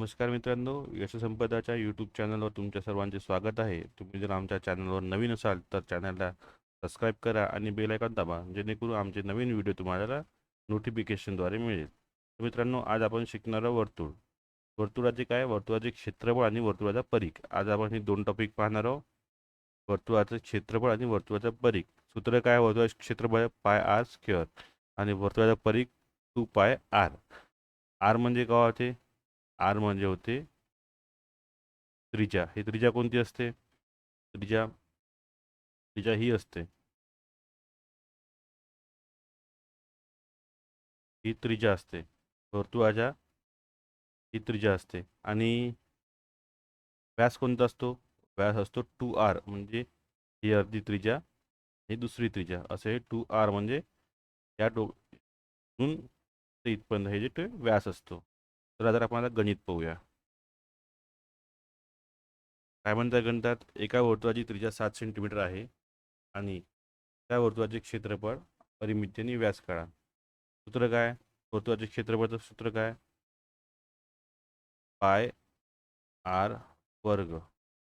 नमस्कार मित्रांनो यशसंपदाच्या यूट्यूब चॅनलवर तुमच्या सर्वांचे स्वागत आहे. तुम्ही जर आमच्या चॅनलवर नवीन असाल तर चॅनलला सबस्क्राईब करा आणि बेल आयकॉन दाबा जेणेकरून आमचे नवीन व्हिडिओ तुम्हाला नोटिफिकेशनद्वारे मिळेल. तर मित्रांनो आज आपण शिकणार आहोत वर्तुळ. वर्तुळाचे काय? वर्तुळाचे क्षेत्रफळ आणि वर्तुळाचा परीख आज आपण हे दोन टॉपिक पाहणार आहोत. वर्तुळाचं क्षेत्रफळ आणि वर्तुळाचा परीख सूत्र काय वर्तुळाचे क्षेत्रफळ पाय आर स्क्वेअर आणि वर्तुळाचा परीख टू पाय आर आर म्हणजे काय होते? आर म्हणजे होते त्रिजा. ही त्रिजा कोणती असते? त्रिजा त्रिजा ही असते. ही त्रिजा असते. वर्तुळाच्या ही त्रिजा असते. आणि व्यास कोणता असतो? व्यास असतो टू आर म्हणजे ही अर्धी त्रिजा ही दुसरी त्रिजा. असे टू आर म्हणजे या डो ते इथपर्यंत हे जे व्यास असतो. तर आता आपण आता गणित पाहूया. काय म्हणतात गणितात? एका वर्तुळाची त्रिज्या सात सेंटीमीटर आहे आणि त्या वर्तुळाचे क्षेत्रफळ परिमितीने व्यास काढा. सूत्र काय? वर्तुळाचे क्षेत्रफळचं सूत्र काय? पाय आर वर्ग.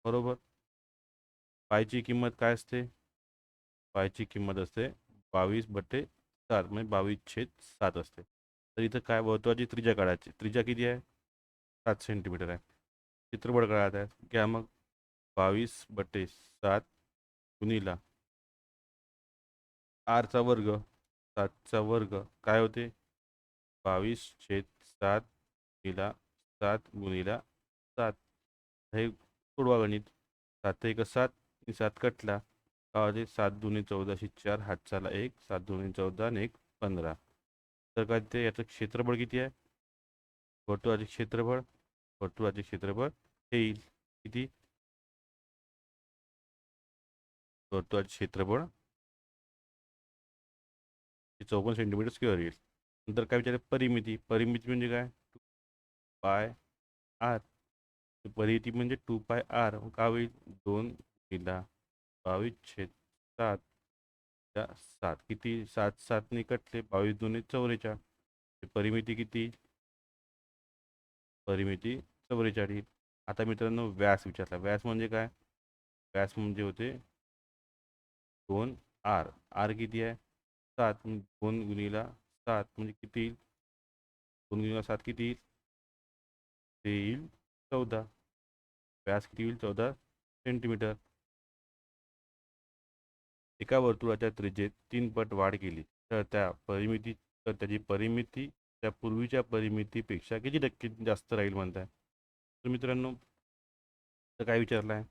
बरोबर? पायची किंमत काय असते? पायची किंमत असते बावीस बट्टे सात म्हणजे बावीस छेद सात असते. तर इथं काय वर्तुळाची त्रिज्या काढायची? त्रिज्या किती आहे? सात सेंटीमीटर आहे. चित्रपट काढायचा आहे. घ्या मग. बावीस बटे सात गुणिला आरचा वर्ग सातचा वर्ग काय होते? बावीस छेद सात गुणिला सात गुणिला सात. हे सोडवा गणित. सात एक सात आणि सात कटला. काय होते? सात दोन्ही चौदाशे चार हातचाला एक सात दोन्ही चौदा आणि एक पंधरा. तर काय ते याचं क्षेत्रफळ किती आहे? वर्तुळाचे क्षेत्रफळ वर्तुळाचे क्षेत्रफळ हे येईल. किती? वर्तुळाचे क्षेत्रफळ चौपन्न सेंटीमीटर स्क्वेअर येईल. नंतर काय विचारले परिमिती. परिमिती म्हणजे काय? पाय आर परिमिती म्हणजे टू पाय आर का होईल? दोन किला बावीस छेद सात. सात किती सात सातने कटले बावीस दोन्ही चौवेचाळ परिमिती किती? परिमिती चौवेचाळीस आता मित्रांनो व्यास विचारला. व्यास म्हणजे काय? व्यास म्हणजे होते दोन आर. आर किती आहे? सात. दोन गुणीला सात म्हणजे किती येईल? दोन गुणीला सात किती येईल? ते येईल चौदा. व्यास किती येईल? चौदा सेंटीमीटर. एका वर्तुळाच्या त्रिज्येत तीन पट वाढ केली. तर त्या परिमिती तर त्याची परिमिती त्या पूर्वीच्या परिमितीपेक्षा किती टक्के जास्त राहील म्हणताय? तर मित्रांनो तर काय विचारलं आहे?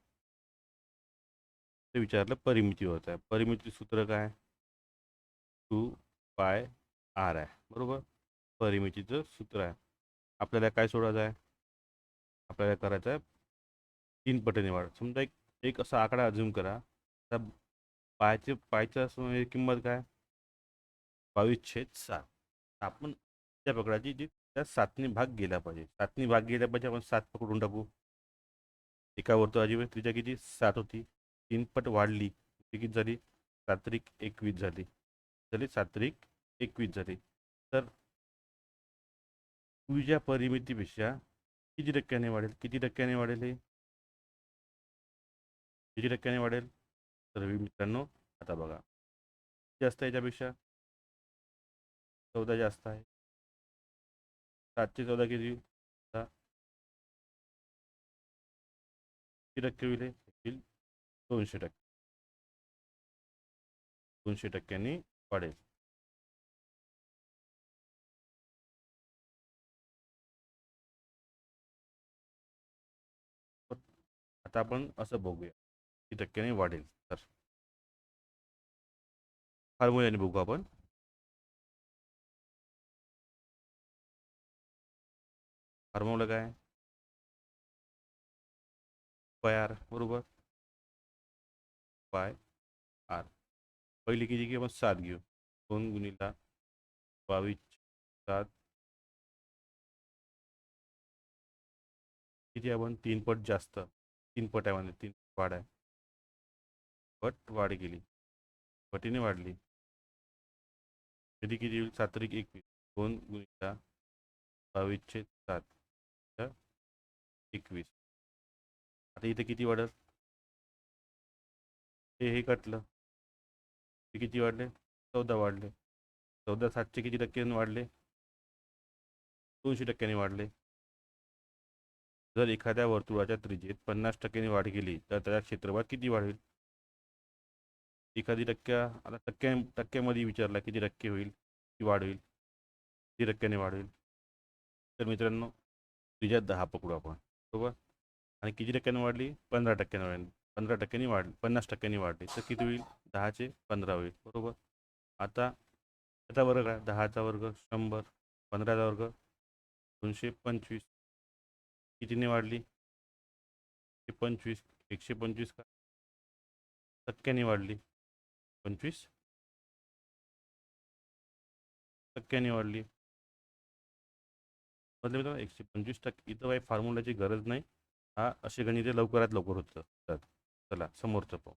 ते विचारलं परिमिती होत आहे परिमिती सूत्र काय? टू पाय आर आहे. बरोबर? परिमितीचं सूत्र आहे. आपल्याला काय सोडायचं आहे? आपल्याला करायचं आहे तीन पटीने वाढ. समजा एक एक असा आकडा अजून करा. त्या पायचे पायच्या किंमत काय? बावीस छेद सात. आपण त्या पकडाची जी त्या सातनी भाग गेला पाहिजे. सातनी भाग गेला पाहिजे आपण सात पकडून टाकू. एका अजिबात त्रिजा किती? सात होती. तीन पट वाढली. किती झाली? सात्रिक एकवीस झाली. झाली सात्रिक एकवीस झाली. तर तुझ्या परिमितीपेक्षा किती टक्क्याने वाढेल? किती टक्क्याने वाढेल हे? किती टक्क्याने वाढेल? तर मित्रांनो आता बघा. जास्त याच्यापेक्षा चौदा जास्त आहे. सातशे चौदा किती? किती टक्के होईल होईल दोनशे टक्के. दोनशे टक्क्यांनी वाढेल. आता आपण असं बघूया. किती टक्क्याने वाढेल तर फॉर्म्युल्याने बघू आपण फॉर्म्युला काय पाय आर बरोबर? पाय आर पहिली घेऊ आपण सात घेऊ दोन गुणीला बावीस सात। किती आपण तीन पट जास्त, तीन पट आहे म्हणजे तीन वाढ आहे पट वाढ गेली पटीने वाढली. किती किती येईल सात्रिक एकवीस दोन गुणिता बावीसशे सात एकवीस. आता इथे किती वाढल? हे हे कटलं. ते किती वाढले? चौदा वाढले. चौदा सातशे किती टक्क्यांनी वाढले? दोनशे टक्क्यांनी वाढले. जर एखाद्या वर्तुळाच्या त्रिजेत पन्नास टक्क्यांनी वाढ केली तर त्याचा क्षेत्रफळ किती वाढेल? एखादी टक्क्या आता टक्क्या टक्क्यामध्ये विचारला किती टक्के होईल की वाढ होईल? किती टक्क्याने वाढ होईल. तर मित्रांनो त्रिज्या दहा पकडू आपण बरोबर? आणि किती टक्क्याने वाढली? पंधरा टक्क्याने वाढली. पंधरा टक्क्यांनी वाढली पन्नास टक्क्यांनी वाढली. तर किती होईल? दहाचे पंधरा होईल बरोबर? आता त्याचा वर्ग काय दहाचा वर्ग शंभर पंधराचा वर्ग दोनशे पंचवीस. कितीने वाढली? एकशे पंचवीस. एकशे पंचवीस का? टक्क्याने वाढली. पंचवीस. टक्क्याने वाढली. मतलब मित्रांनो एकशे पंचवीस टक्के. इथं काही फॉर्म्युलाची गरज नाही. हा असे गणिते लवकरात लवकर होतात चला समोरचं पाहू.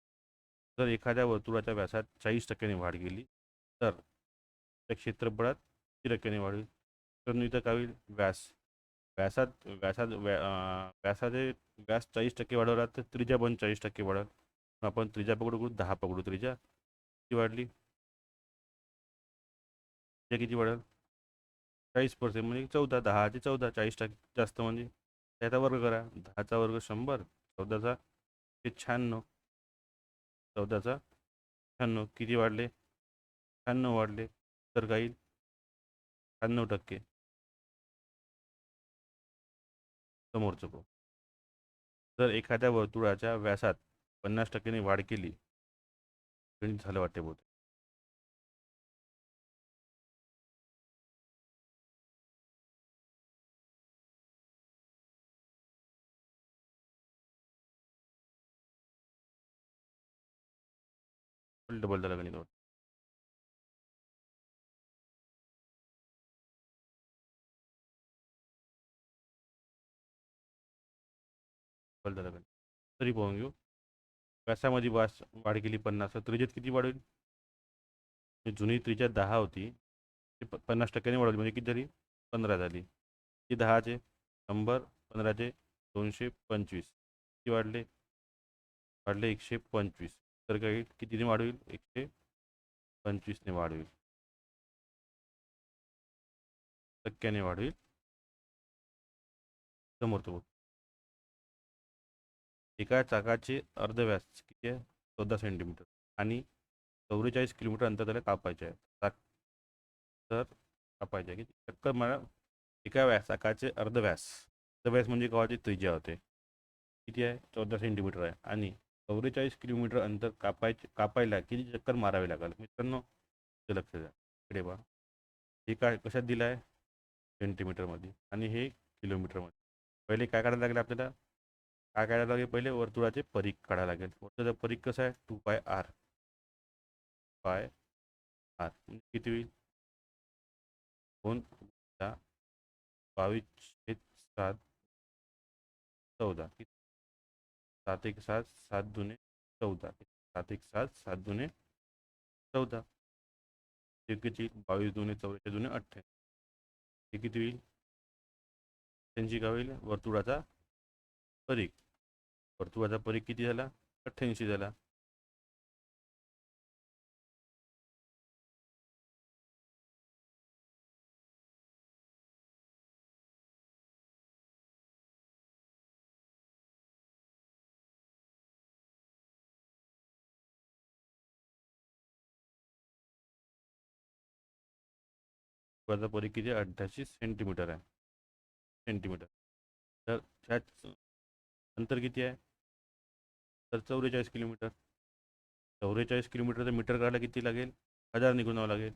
जर एखाद्या वर्तुळाच्या व्यासात चाळीस टक्क्याने वाढ गेली तर त्या क्षेत्रफळात किती टक्क्याने वाढ होईल. तर इथं काय होईल? व्यास. व्यासात व्यासात व्या व्यासाचे व्यास चाळीस टक्के वाढवला तर त्रिज्या पण चाळीस टक्के वाढेल. आपण त्रिज्या पकडू दहा पकडू त्रिज्या. किती वाढली? ते किती वाढेल? चाळीस पर्सेंट म्हणजे चौदा दहा ते चौदा चाळीस टक्के जास्त म्हणजे. त्याचा वर्ग करा. दहाचा वर्ग शंभर चौदाचा ते शहाण्णव. चौदाचा शहाण्णव. किती वाढले? शहाण्णव वाढले. तर काही शहाण्णव टक्के. समोरचं पाहू जर एखाद्या वर्तुळाच्या व्यासात पन्नास टक्क्याने वाढ केली गणित झालं वाटते बहुतेक. डबल झालं गणित वाटतं. डबल झालं गणित. तरी पाहून घेऊ. व्यासामध्ये वास वाढ केली पन्नास. त्रिजेत किती वाढेल? जुनी त्रिजा दहा होती. ती प पन्नास टक्क्याने वाढवली म्हणजे किती झाली? पंधरा झाली. ती दहाचे शंभर पंधराचे दोनशे पंचवीस. किती वाढले? वाढले एकशे पंचवीस. तर काही कितीने वाढवेल? एकशे पंचवीसने वाढवेल. टक्क्याने वाढवेल. समोर समोरचं बघ. एका चाकाचे अर्धव्यास किती आहे चौदा सेंटीमीटर आणि चौवेचाळीस किलोमीटर अंतर त्याला कापायचे आहे. चाक तर कापायचे आहे. की चक्कर मला एका व्यास चाकाचे अर्धव्यास. अर्धव्यास म्हणजे गावाची त्रिज्या होते. किती आहे? चौदा सेंटीमीटर आहे. आणि चौवेचाळीस किलोमीटर अंतर कापायचे कापायला किती चक्कर मारावे लागेल? मित्रांनो ते लक्ष द्या. इकडे बा हे काय कशात दिलं आहे? सेंटीमीटरमध्ये. आणि हे किलोमीटरमध्ये. पहिले काय काढायला लागेल आपल्याला? काय काढायला लागेल पहिले? वर्तुळाचे परीख काढायला लागेल. वर्तुळाचा परीख कसं आहे? Two by R by R म्हणजे किती होईल? दोन बावीस एक सात चौदा. सात एक सात सात दुने चौदा. सात एक सात सात दुने चौदा. ते किती? बावीस दुने चौदाशे दुने अठ्ठ्याऐंशी ते किती होईल? त्यांची काय होईल? वर्तुळाचा परीख वर्तुळाचा परीख किती झाला? अठ्ठ्याऐंशी झाला. वर्तुळाचा किती? अठ्ठ्याऐंशी सेंटीमीटर आहे. सेंटीमीटर. तर त्याच अंतर किती आहे? तर चौवेचाळीस किलोमीटर. चौवेचाळीस किलोमीटरचं मीटर काढायला किती लागेल? हजार निघूनावं लागेल.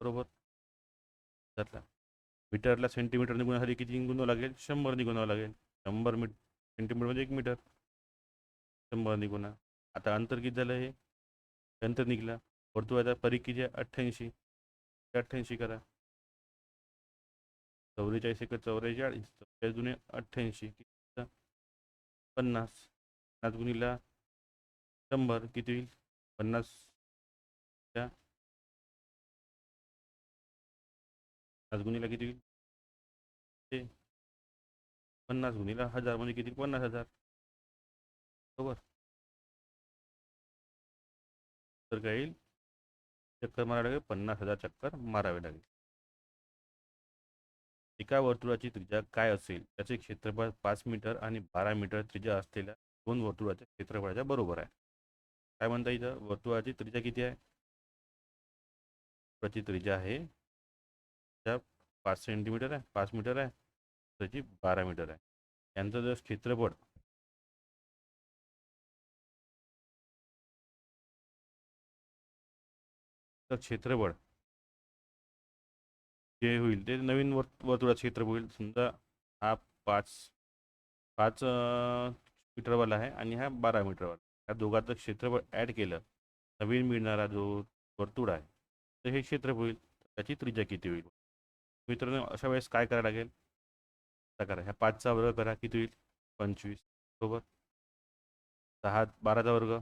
बरोबर? त्यातला. मीटरला सेंटीमीटर निघण्यासाठी किती निघूनावं लागेल? शंभर निघूनावं लागेल. शंभर मीट सेंटीमीटर म्हणजे एक मीटर. शंभर निघुणा आता अंतर किती झालं हे? अंतर निघला. वर्तुळाचा परीख किती आहे? अठ्ठ्याऐंशी. अठ्ठ्याऐंशी करा. चौवेचाळीस एक चौवेचाळीस चौवेचाळीस जुने अठ्ठ्याऐंशी. पन्नास. पन्नास गुणीला शंभर किती होईल? पन्नास. पन्नास गुणीला किती होईल? ते पन्नास गुणीला हजार म्हणजे किती? पन्नास हजार. बरोबर? तर काय येईल? चक्कर मारावे लागेल पन्नास हजार चक्कर मारावे लागेल. एका वर्तुळाची त्रिज्या काय असेल? त्याचे क्षेत्रफळ पाच मीटर आणि बारा मीटर त्रिज्या असलेल्या दोन वर्तुळाच्या क्षेत्रफळाच्या बरोबर आहे. काय म्हणता इथं? वर्तुळाची त्रिज्या किती आहे? वर्तुळाची त्रिज्या आहे. त्या पाच सेंटीमीटर आहे पाच मीटर आहे त्याची बारा मीटर आहे. यांचं जर क्षेत्रफळ तर क्षेत्रफळ जे होईल ते नवीन वर् वर्तुळात क्षेत्र होईल. समजा हा पाच पाच मीटरवाला आहे आणि हा बारा मीटरवाला या दोघांचं क्षेत्रफळ ॲड केलं नवीन मिळणारा जो वर्तुळ आहे तर हे क्षेत्र होईल. त्याची त्रिज्या किती होईल? मित्रांनो अशा वेळेस काय करायला लागेल? आता करा. ह्या पाचचा वर्ग करा. किती होईल? पंचवीस. बरोबर? दहा बाराचा वर्ग.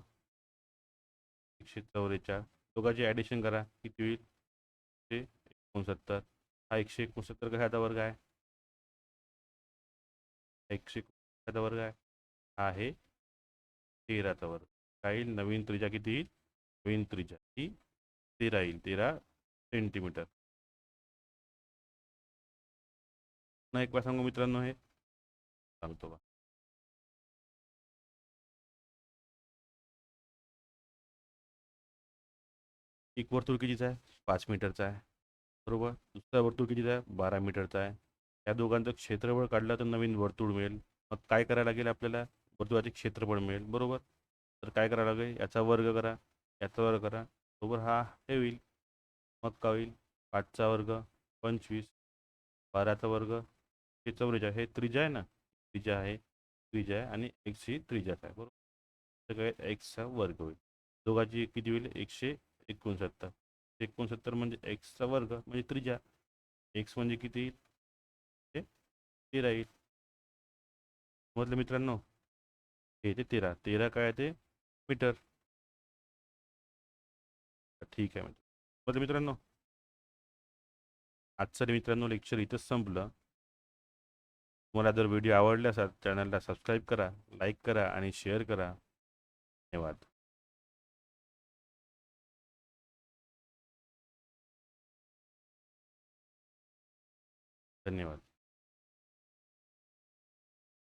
एकशे चौवेचाळ दोघांची ॲडिशन करा. किती होईल? ते एकोणसत्तर. हा एकशे एकोणसत्तर कशाचा वर्ग आहे. एकशे एकोणसत्तर वर्ग आहे. हा आहे तेराचा वर्ग. काय येईल? नवीन त्रिजा किती येईल? नवीन त्रिजा ही तेरा येईल. तेरा सेंटीमीटर पुन्हा एक वेळा सांगू मित्रांनो हे. सांगतो बा. एक वर्तुळ कितीचा आहे? पाच मीटरचा आहे. बरोबर? दुसरा वर्तुळ कितीचा आहे? बारा मीटरचा आहे. या दोघांचं क्षेत्रफळ काढलं तर नवीन वर्तुळ मिळेल. मग काय करायला लागेल आपल्याला? वर्तुळाचे क्षेत्रफळ मिळेल. बरोबर? तर काय करायला लागेल? याचा वर्ग करा. याचा वर्ग करा. बरोबर? हा हे होईल. मग काय होईल? पाचचा वर्ग पंचवीस. बाराचा वर्ग हे चौरेचा हे त्रिजा आहे ना? त्रिजा आहे. त्रिजा आहे आणि एकशे ही आहे. बरोबर? सगळ्यात एक्सचा वर्ग होईल. दोघांची किती होईल? एकशे एकोणसत्तर. एकोणसत्तर म्हणजे एक्सचा वर्ग म्हणजे त्रिजा एक्स म्हणजे किती? येईल ते तेरा येईल. म्हटलं मित्रांनो हे ते तेरा. तेरा काय आहे ते? मीटर. ठीक आहे म्हणजे. म्हटलं मित्रांनो आजचं मित्रांनो लेक्चर इथंच संपलं. तुम्हाला जर व्हिडिओ आवडले असाल चॅनलला सबस्क्राईब करा लाईक करा आणि शेअर करा. धन्यवाद. धन्यवाद